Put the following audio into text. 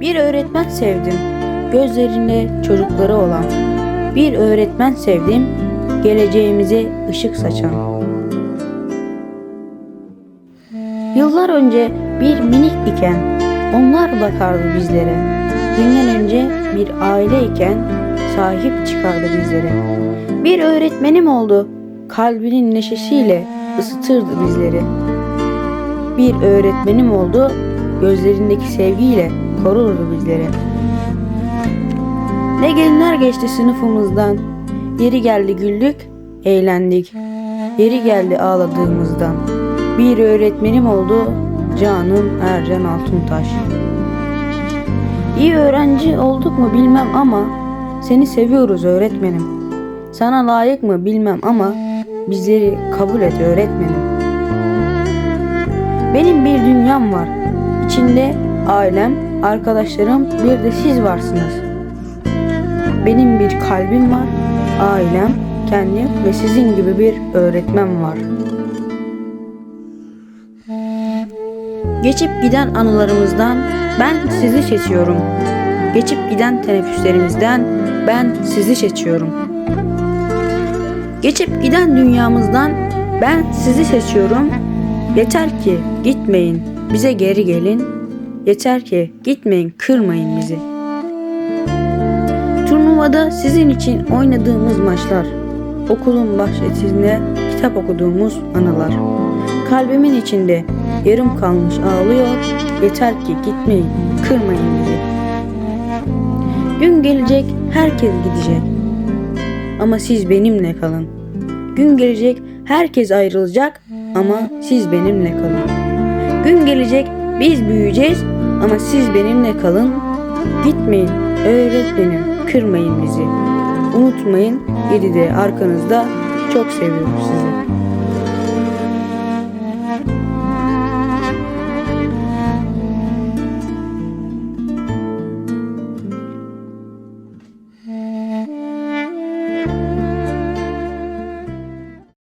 Bir öğretmen sevdim, gözlerinde çocukları olan. Bir öğretmen sevdim, geleceğimize ışık saçan. Yıllar önce bir minik iken onlar bakardı bizlere. Günden önce bir aile iken sahip çıkardı bizlere. Bir öğretmenim oldu, kalbinin neşesiyle ısıtırdı bizleri. Bir öğretmenim oldu, gözlerindeki sevgiyle korurdu bizleri. Ne gelinler geçti sınıfımızdan, yeri geldi güldük, eğlendik. Yeri geldi ağladığımızdan. Bir öğretmenim oldu, canım Ercan Altuntaş. İyi öğrenci olduk mu bilmem ama seni seviyoruz öğretmenim. Sana layık mı bilmem ama bizleri kabul et öğretmenim. Benim bir dünyam var. İçinde ailem, arkadaşlarım, bir de siz varsınız. Benim bir kalbim var, ailem, kendim ve sizin gibi bir öğretmen var. Geçip giden anılarımızdan ben sizi seçiyorum. Geçip giden teneffüslerimizden ben sizi seçiyorum. Geçip giden dünyamızdan ben sizi seçiyorum. Yeter ki gitmeyin, bize geri gelin. Yeter ki gitmeyin, kırmayın bizi. Turnuvada sizin için oynadığımız maçlar, okulun bahçesinde kitap okuduğumuz anılar. Kalbimin içinde yarım kalmış ağlıyor. Yeter ki gitmeyin, kırmayın bizi. Gün gelecek, herkes gidecek. Ama siz benimle kalın. Gün gelecek, herkes ayrılacak ama siz benimle kalın. Gün gelecek, biz büyüyeceğiz ama siz benimle kalın. Gitmeyin, öğretmenim, kırmayın bizi. Unutmayın, 7'de arkanızda çok seviyorum sizi.